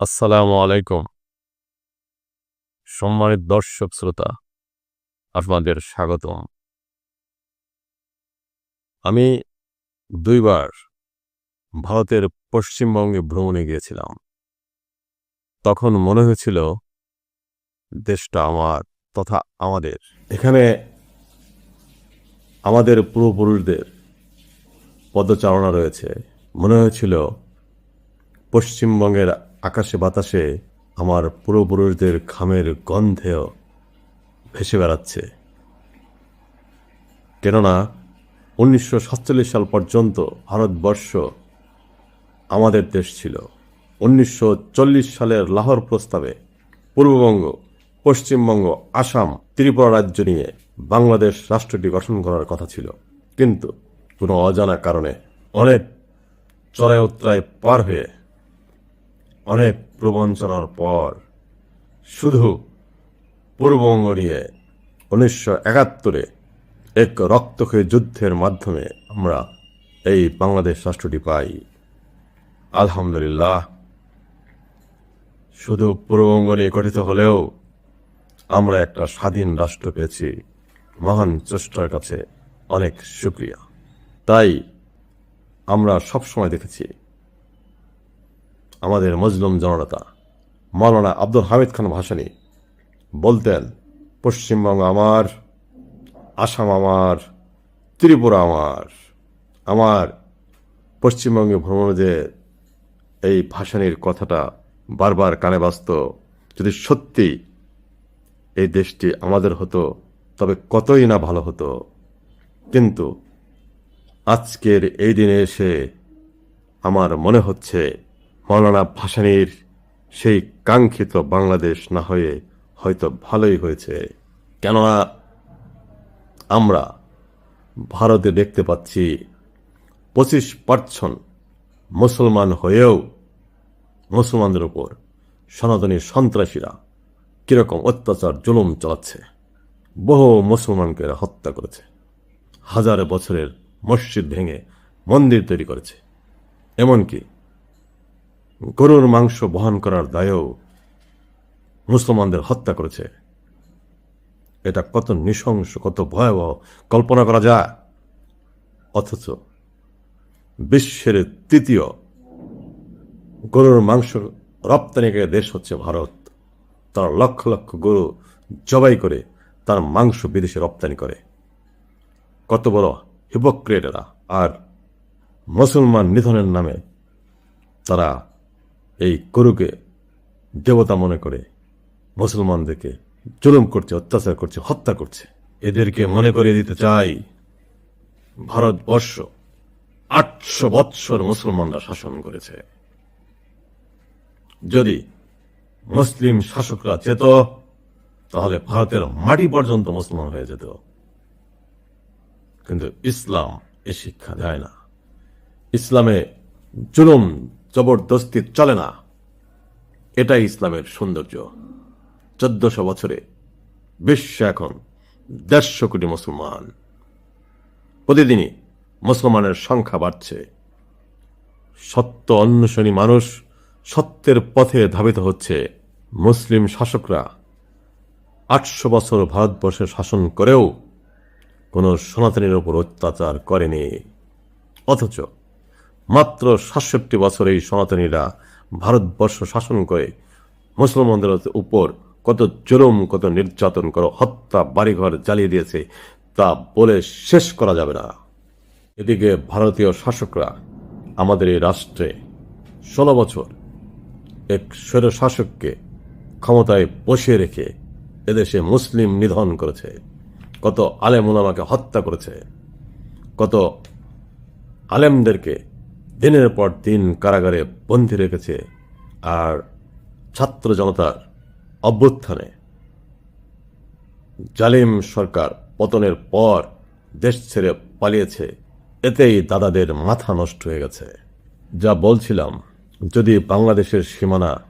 আসসালামু আলাইকুম। সম্মানিত দর্শক শ্রোতা, আপনাদের স্বাগতম। আমি দুইবার ভারতের পশ্চিমবঙ্গে ভ্রমণে গিয়েছিলাম। তখন মনে হয়েছিল দেশটা আমার তথা আমাদের। এখানে আমাদের পূর্বপুরুষদের পদচারণা রয়েছে। মনে হয়েছিল, পশ্চিমবঙ্গের আকাশে বাতাসে আমার পূর্বপুরুষদের ঘামের গন্ধেও ভেসে বেড়াচ্ছে। কেননা, উনিশশো সাতচল্লিশ সাল পর্যন্ত ভারতবর্ষ আমাদের দেশ ছিল। উনিশশো চল্লিশ সালের লাহোর প্রস্তাবে পূর্ববঙ্গ পশ্চিমবঙ্গ, আসাম, ত্রিপুরা রাজ্য নিয়ে বাংলাদেশ রাষ্ট্রটি গঠন করার কথা ছিল। কিন্তু কোনো অজানা কারণে অনেক চড়াই উত্তরায় পার হয়ে অনেক প্রবঞ্চনার পর শুধু পূর্ববঙ্গ নিয়ে উনিশশো একাত্তরে এক রক্তক্ষয়ী যুদ্ধের মাধ্যমে আমরা এই বাংলাদেশ রাষ্ট্রটি পাই। আলহামদুলিল্লাহ। শুধু পূর্ববঙ্গ নিয়ে গঠিত হলেও আমরা একটা স্বাধীন রাষ্ট্র পেয়েছি। মহান চেষ্টার কাছে অনেক শুক্রিয়া। তাই আমরা সবসময় দেখেছি আমাদের মজলুম জনতা মৌলানা আব্দুল হামিদ খান ভাসানী বলতেন, পশ্চিমবঙ্গ আমার, আসাম আমার, ত্রিপুরা আমার। আমার পশ্চিমবঙ্গে ভ্রমণে যে এই ভাসানির কথাটা বারবার কানে বাজত। যদি সত্যি এই দেশটি আমাদের হতো, তবে কতই না ভালো হতো। কিন্তু আজকের এই দিনে এসে আমার মনে হচ্ছে মৌলানা ভাসানির সেই কাঙ্ক্ষিত বাংলাদেশ না হয়ে হয়তো ভালোই হয়েছে। কেননা আমরা ভারতে দেখতে পাচ্ছি পঁচিশ পার্সেন্ট মুসলমান হয়েও মুসলমানদের উপর সনাতনী সন্ত্রাসীরা কীরকম অত্যাচার জুলুম চালাচ্ছে বহু মুসলমানকে এরা হত্যা করেছে। হাজার বছরের মসজিদ ভেঙে মন্দির তৈরি করেছে। এমনকি গরুর মাংস বহন করার দায়েও মুসলমানদের হত্যা করেছে। এটা কত নৃশংস, কত ভয়াবহ কল্পনা করা যায়। অথচ বিশ্বের তৃতীয় গরুর মাংস রপ্তানিকারী দেশ হচ্ছে ভারত। তারা লক্ষ লক্ষ গরু জবাই করে তার মাংস বিদেশে রপ্তানি করে। কত বড় হিপোক্রেট এরা আর মুসলমান নিধনের নামে তারা এই গরুকে দেবতা মনে করে, মুসলমানদেরকে জুলুম করছে, অত্যাচার করছে, হত্যা করছে। এদেরকে মনে করিয়ে দিতে চাই ভারতবর্ষ। আটশো বৎসর মুসলমানরা শাসন করেছে। যদি মুসলিম শাসকরা চেত তাহলে ভারতের মাটি পর্যন্ত মুসলমান হয়ে যেত। কিন্তু ইসলাম এ শিক্ষা দেয় না। ইসলামে জুলুম, জবরদস্তি চলে না। এটাই ইসলামের সৌন্দর্য। চোদ্দশো বছরে বিশ্ব এখন দেড়শো কোটি মুসলমান। প্রতিদিনই মুসলমানের সংখ্যা বাড়ছে। সত্য অন্বেষণী মানুষ সত্যের পথে ধাবিত হচ্ছে মুসলিম শাসকরা। আটশো বছর ভারতবর্ষে শাসন করেও কোনো সনাতনীর ওপর অত্যাচার করেনি। অথচ মাত্র সাতষট্টি বছর এই সনাতনীরা ভারতবর্ষ শাসন করে মুসলমানদের উপর কত জুলুম, কত নির্যাতন, কত হত্যা বাড়িঘর জ্বালিয়ে দিয়েছে, তা বলে শেষ করা যাবে না। এদিকে ভারতীয় শাসকরা আমাদের এই রাষ্ট্রে ষোলো বছর এক স্বৈর শাসককে ক্ষমতায় বসিয়ে রেখে এদেশে মুসলিম নিধন করেছে, কত আলেম ওলামাকে হত্যা করেছে, কত আলেমদেরকে দিনের পর দিন কারাগারে বন্দি রেখেছে আর ছাত্র জনতার অভ্যুত্থানে জালিম সরকার পতনের পর দেশ ছেড়ে পালিয়েছে, এতেই দাদাদের মাথা নষ্ট হয়ে গেছে। যা বলছিলাম যদি বাংলাদেশের সীমানা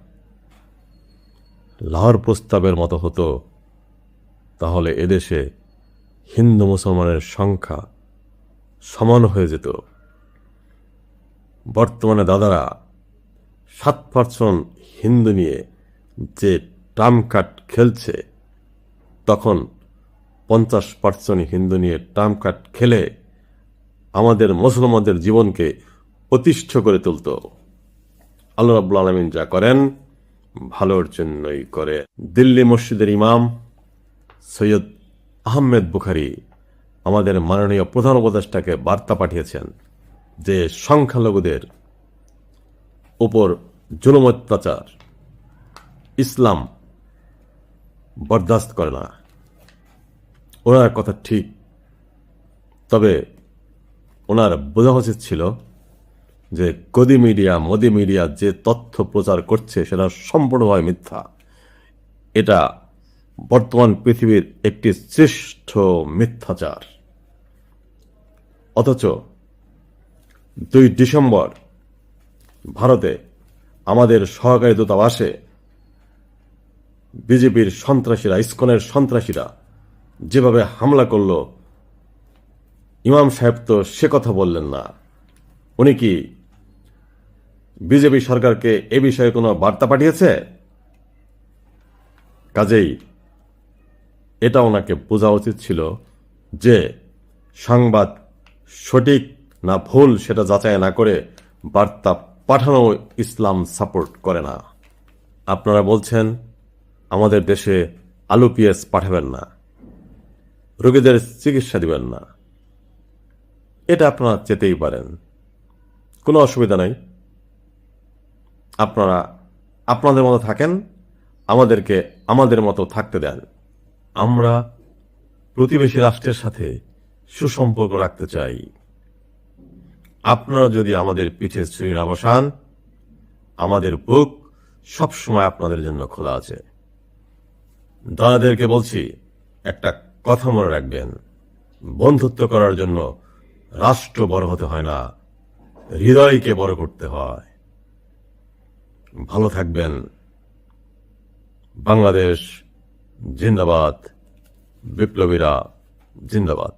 লাহোর প্রস্তাবের মতো হতো, তাহলে এদেশে হিন্দু মুসলমানের সংখ্যা সমান হয়ে যেত। বর্তমানে দাদারা সাত পার্সেন্ট হিন্দু নিয়ে যে ট্রাম কার্ড খেলছে, তখন পঞ্চাশ পার্সেন্ট হিন্দু নিয়ে ট্রাম কার্ড খেলে আমাদের মুসলমানদের জীবনকে অতিষ্ঠ করে তুলত। আল্লাহ রাব্বুল আলমিন যা করেন, ভালোর জন্যই করে। দিল্লি মসজিদের ইমাম সৈয়দ আহমেদ বুখারি আমাদের মাননীয় প্রধান উপদেষ্টাকে বার্তা পাঠিয়েছেন যে সংখ্যালঘুদের উপর জুলুম অত্যাচার ইসলাম বরদাস্ত করে না। ওনার কথা ঠিক, তবে ওনার বোঝা উচিত ছিল যে গদি মিডিয়া, মোদি মিডিয়া যে তথ্য প্রচার করছে সেটা সম্পূর্ণভাবে মিথ্যা। এটা বর্তমান পৃথিবীর একটি শ্রেষ্ঠ মিথ্যাচার। অথচ দুই ডিসেম্বর ভারতে আমাদের সহকারী দূতাবাসে বিজেপির সন্ত্রাসীরা, ইস্কনের সন্ত্রাসীরা যেভাবে হামলা করল, ইমাম সাহেব তো সে কথা বললেন না। উনি কি বিজেপি সরকারকে এ বিষয়ে কোনো বার্তা পাঠিয়েছে? কাজেই এটা ওনাকে বোঝা উচিত ছিল যে সংবাদ সঠিক না ভুল সেটা যাচাই না করে বার্তা পাঠানো ইসলাম সাপোর্ট করে না। আপনারা বলছেন, আমাদের দেশে আলু পিএস পাঠাবেন না। রোগীদের চিকিৎসা দিবেন না। এটা আপনারা যেতেই পারেন। কোনো অসুবিধা নাই। আপনারা আপনাদের মতো থাকেন, আমাদেরকে আমাদের মতো থাকতে দেন। আমরা প্রতিবেশী রাষ্ট্রের সাথে সুসম্পর্ক রাখতে চাই। আপনারা যদি আমাদের পিঠে ছুঁড়ে না বসান, আমাদের বুক সবসময় আপনাদের জন্য খোলা আছে। দাদাদেরকে বলছি, একটা কথা মনে রাখবেন। বন্ধুত্ব করার জন্য রাষ্ট্র বড় হতে হয় না, হৃদয়কে বড় করতে হয়। ভালো থাকবেন। বাংলাদেশ জিন্দাবাদ বিপ্লবীরা জিন্দাবাদ।